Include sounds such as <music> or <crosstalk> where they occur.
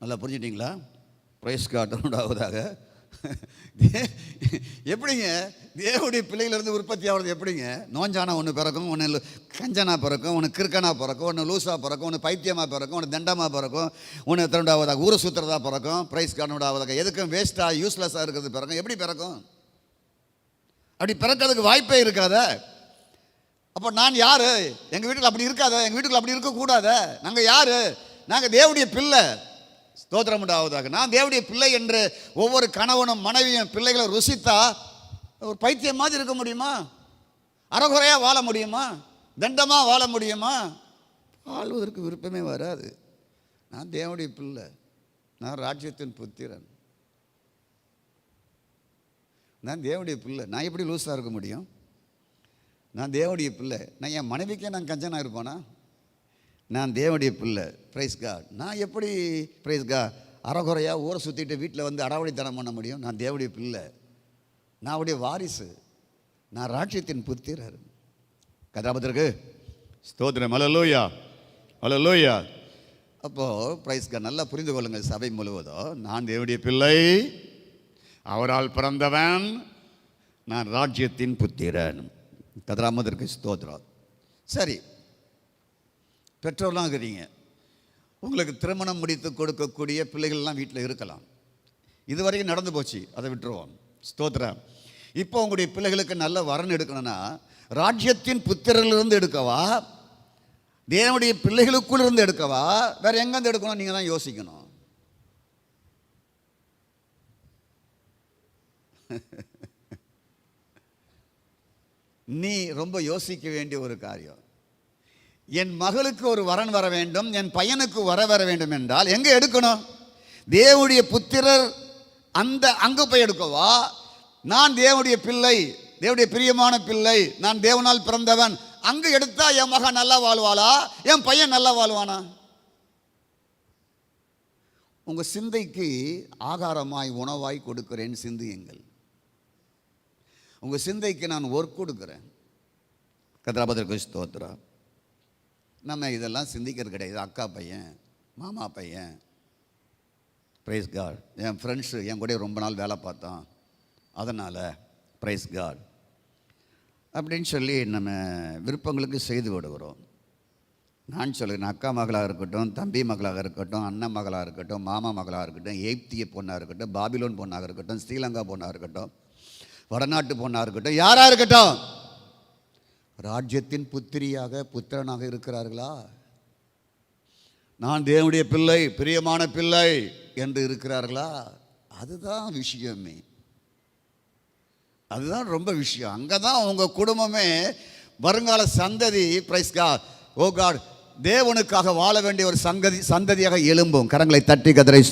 நல்லா புரிஞ்சிட்டிங்களா? ப்ரைஸ் காட்டணுடாவதாக <laughs> எப்படிங்க? தேவனுடைய பிள்ளைகளிருந்து உற்பத்தி ஆகிறது எப்படிங்க? நோஞ்சானா ஒன்று பிறக்கும் ஒன்று கஞ்சனா பிறக்கும் ஒன்று கிறுக்கனா பிறக்கும் ஒன்று லூஸாக பிறக்கும் ஒன்று பைத்தியமாக பிறக்கும் ஒன்று தண்டமாக பிறக்கும் ஒன்று திரண்டாவதாக ஊரை சுற்றுறதா பிறக்கும் ப்ரைஸ் காட்டணுடாவதாக எதுக்கும் வேஸ்ட்டாக யூஸ்லெஸ்ஸாக இருக்கிறது பிறக்கும். எப்படி பிறக்கும்? அப்படி பிறக்கிறதுக்கு வாய்ப்பே இருக்காத. அப்போ நான் யார்? எங்கள் வீட்டில் அப்படி இருக்காத எங்கள் வீட்டுக்குள்ள அப்படி இருக்கக்கூடாத. நாங்கள் யார்? நாங்கள் தேவனுடைய பிள்ளை. ஸ்தோத்திரம் உண்டாவதாக. நான் தேவடைய பிள்ளை என்று ஒவ்வொரு கணவனும் மனைவியும் பிள்ளைகளை ருசித்தா ஒரு பைத்தியம் மாதிரி இருக்க முடியுமா? அறகுறையாக வாழ முடியுமா? தண்டமாக வாழ முடியுமா? வாழ்வதற்கு விருப்பமே வராது. நான் தேவனுடைய பிள்ளை. நான் ராஜ்யத்தின் புத்திரன். நான் தேவனுடைய பிள்ளை. நான் எப்படி லூஸாக இருக்க முடியும்? நான் தேவனுடைய பிள்ளை. நான் என் மனைவிக்கே நான் கஞ்சனாக இருப்பேனா? நான் தேவனுடைய பிள்ளை. பிரைஸ் காட் நான் எப்படி பிரைஸ் கா அறகுறையாக ஊரை சுற்றிட்டு வீட்டில் வந்து அடாவடித்தனம் பண்ண முடியும்? நான் தேவனுடைய பிள்ளை. நான் அவருடைய வாரிசு. நான் ராட்சியத்தின் புத்திரர். கதாபத்திற்கு ஸ்தோத்திரம். அலலோயா அலலோயா அப்போது பிரைஸ்கா நல்லா புரிந்து கொள்ளுங்கள் சபை முழுவதும். நான் தேவனுடைய பிள்ளை. அவரால் பிறந்தவன். நான் ராஜ்யத்தின் புத்திரன். கதிராமதற்கு ஸ்தோத்திரம். சரி. பெற்றோர்லாம் இருக்கிறீங்க. உங்களுக்கு திருமணம் முடித்து கொடுக்கக்கூடிய பிள்ளைகள்லாம் வீட்டில் இருக்கலாம். இதுவரைக்கும் நடந்து போச்சு. அதை விட்டுருவோம். ஸ்தோத்திரம். இப்போ உங்களுடைய பிள்ளைகளுக்கு நல்ல வரன் எடுக்கணும்னா ராஜ்யத்தின் புத்திரர்களிருந்து எடுக்கவா? தேவனுடைய பிள்ளைகளுக்குள் இருந்து எடுக்கவா? வேறு எங்கேருந்து எடுக்கணும் நீங்கள் தான் யோசிக்கணும். <laughs> நீ ரொம்ப யோசிக்க வேண்டிய ஒரு காரியம். என் மகளுக்கு ஒரு வரன் வர வேண்டும் என் பையனுக்கு வர வர வேண்டும் என்றால் எங்கே எடுக்கணும்? தேவனுடைய புத்திரர் அந்த அங்கே போய் எடுக்கவா? நான் தேவனுடைய பிள்ளை தேவனுடைய பிரியமான பிள்ளை நான் தேவனால் பிறந்தவன் அங்கே எடுத்தா என் மகன் நல்லா வாழ்வாளா? என் பையன் நல்லா வாழ்வானா? உங்க சிந்தைக்கு ஆகாரமாய் உணவாய் கொடுக்கிறேன் சிந்தியுங்கள் உங்க சிந்தைக்கு நான் ஒர்க் கொடுக்குறேன். கதிராபதற்கு ஸ்தோத்ரா நம்ம இதெல்லாம் சிந்திக்கிறது கிடையாது. அக்கா பையன் மாமா பையன். ப்ரைஸ் காட் என் ஃப்ரெண்ட்ஸு என் கூட ரொம்ப நாள் வேலை பார்த்தான். அதனால் ப்ரைஸ் காட் அப்படின்னு சொல்லி நம்ம விருப்பங்களுக்கு செய்து விடுகிறோம். நான் சொல்கிறேன் அக்கா மகளாக இருக்கட்டும் தம்பி மகளாக இருக்கட்டும் அண்ணன் மகளாக இருக்கட்டும் மாமா மகளாக இருக்கட்டும் எய்ப்திய பொண்ணாக இருக்கட்டும் பாபிலோன் பொண்ணாக இருக்கட்டும் ஸ்ரீலங்கா பொண்ணாக இருக்கட்டும் வடநாட்டு பொண்ணாக இருக்கட்டும் யாராக இருக்கட்டும்? ராஜ்யத்தின் புத்திரியாக புத்திரனாக இருக்கிறார்களா? நான் தேவனுடைய பிள்ளை பிரியமான பிள்ளை என்று இருக்கிறார்களா? அதுதான் விஷயமே. அதுதான் ரொம்ப விஷயம். அங்கே தான் உங்கள் குடும்பமே வருங்கால சந்ததி பிரைஸ் கா ஓ காட் தேவனுக்காக வாழ வேண்டிய ஒரு சங்கதி சந்ததியாக எழும்பும். கரங்களை தட்டி கதிரை